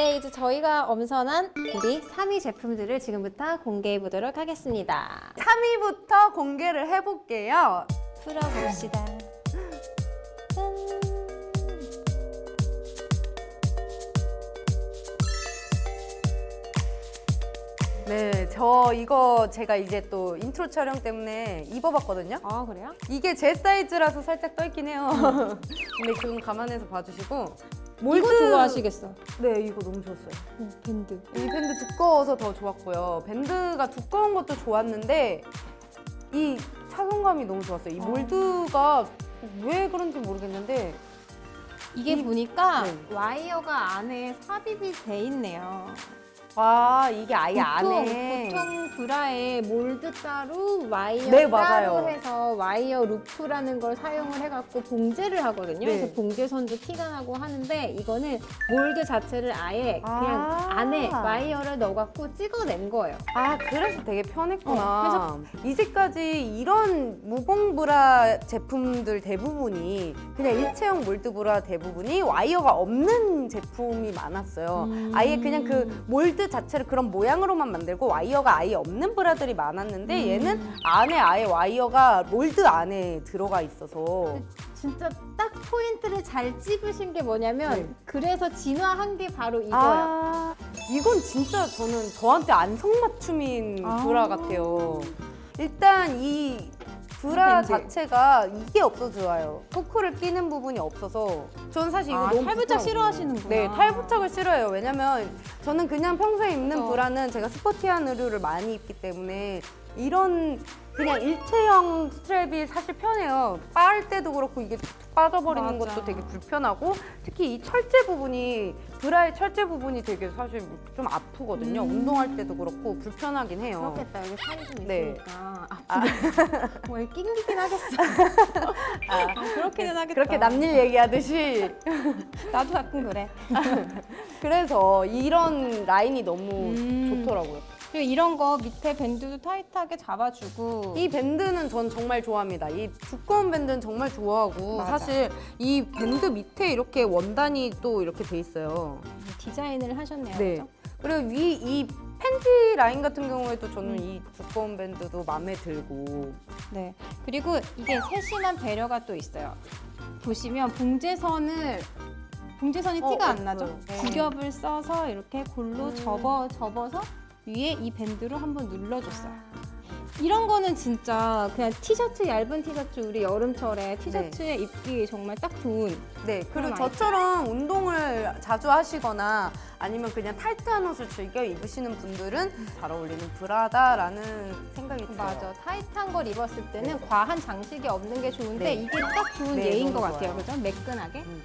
네, 이제 저희가 엄선한 우리 3위 제품들을 지금부터 공개해 보도록 하겠습니다. 3위부터 공개를 해볼게요. 풀어봅시다. 짠. 네, 저 이거 제가 이제 또 인트로 촬영 때문에 입어봤거든요. 아, 그래요? 이게 제 사이즈라서 살짝 떠있긴 해요. 근데 그건 감안해서 봐주시고. 이거 좋아하시겠어. 네, 이거 너무 좋았어요. 어, 밴드. 이 밴드 두꺼워서 더 좋았고요. 밴드가 두꺼운 것도 좋았는데 이 착용감이 너무 좋았어요. 이 어. 몰드가 왜 그런지 모르겠는데 이게 이- 보니까 네. 와이어가 안에 삽입이 돼 있네요. 와 이게 아예 안에 보통 브라에 몰드 따로 와이어 네, 따로 맞아요. 해서 와이어 루프라는 걸 사용을 해갖고 봉제를 하거든요. 네. 그래서 봉제선도 티가 나고 하는데 이거는 몰드 자체를 아예 아. 그냥 안에 와이어를 넣어갖고 찍어낸 거예요. 아 그래서 되게 편했구나. 어, 이제까지 이런 무봉 브라 제품들 대부분이 그냥 일체형 몰드 브라 대부분이 와이어가 없는 제품이 많았어요. 음. 아예 그냥 그 몰드 자체를 그런 모양으로만 만들고 와이어가 아예 없는 브라들이 많았는데 음. 얘는 안에 아예 와이어가 몰드 안에 들어가 있어서 진짜 딱 포인트를 잘 찝으신 게 뭐냐면 네. 그래서 진화한 게 바로 이거예요. 아 이건 진짜 저는 저한테 안성맞춤인 아. 브라 같아요. 일단 이 브라. 자체가 이게 없어 좋아요. 후크를 끼는 부분이 없어서 저는 사실 이거 아, 너무 탈부착. 싫어하시는구나. 네, 탈부착을 싫어해요. 왜냐면 저는 그냥 평소에 입는. 브라는 제가 스포티한 의류를 많이 입기 때문에 이런 그냥 일체형 스트랩이 사실 편해요. 빨 때도 그렇고 이게 툭툭 빠져버리는 맞아. 것도 되게 불편하고 특히 이 철제 부분이 브라의 철제 부분이 되게 사실 좀 아프거든요. 음. 운동할 때도 그렇고 불편하긴 해요. 그렇겠다. 여기 살이 좀 네. 있으니까. 아, 뭐 낑기긴 하겠어. 아, 아, 그렇게는 하겠다. 그렇게 남일 얘기하듯이 나도 가끔 그래. 그래서 이런 라인이 너무 음. 좋더라고요. 그리고 이런 거 밑에 밴드도 타이트하게 잡아주고 이 밴드는 전 정말 좋아합니다. 이 두꺼운 밴드는 정말 좋아하고 맞아. 사실 이 밴드 밑에 이렇게 원단이 또 이렇게 돼 있어요. 디자인을 하셨네요. 네. 그죠? 그리고 위 이 팬티 라인 같은 경우에도 저는 음. 이 두꺼운 밴드도 마음에 들고 네. 그리고 이게 세심한 배려가 또 있어요. 보시면 봉제선을 봉제선이 어, 티가 안 없어요. 나죠? 네. 구겹을 써서 이렇게 골로 음. 접어 접어서 위에 이 밴드로 한번 눌러줬어요. 이런 거는 진짜 그냥 티셔츠 얇은 티셔츠 우리 여름철에 티셔츠에 입기 정말 딱 좋은 네 그리고 그럼 저처럼 운동을 자주 하시거나 아니면 그냥 타이트한 옷을 즐겨 입으시는 분들은 잘 어울리는 브라다라는 생각이 들어요. 맞아 타이트한 걸 입었을 때는 과한 장식이 없는 게 좋은데 네. 이게 딱 좋은 네, 예인 너무 것 같아요 좋아요. 그죠 매끈하게 음.